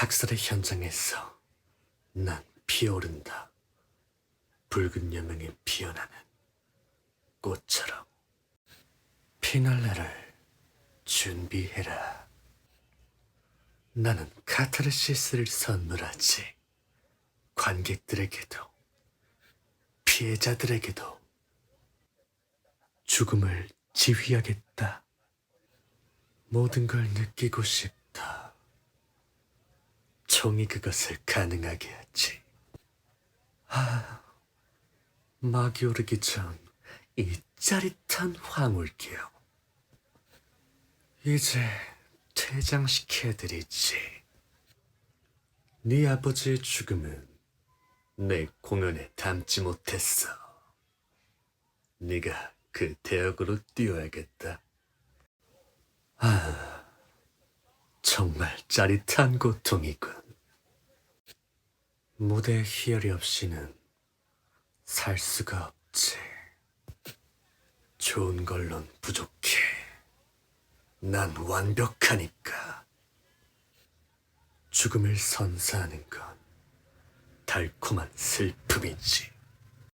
학살의 현장에서 난 피어오른다. 붉은 여명에 피어나는 꽃처럼 피날레를 준비해라. 나는 카타르시스를 선물하지. 관객들에게도 피해자들에게도 죽음을 지휘하겠다. 모든 걸 느끼고 싶다. 총이 그것을 가능하게 하지. 아, 막이 오르기 전 이 짜릿한 화물기요. 이제 퇴장시켜드리지. 네 아버지의 죽음은 내 공연에 담지 못했어. 네가 그 대역으로 뛰어야겠다. 아, 정말 짜릿한 고통이군. 무대 희열이 없이는 살 수가 없지. 좋은 걸론 부족해. 난 완벽하니까. 죽음을 선사하는 건 달콤한 슬픔이지.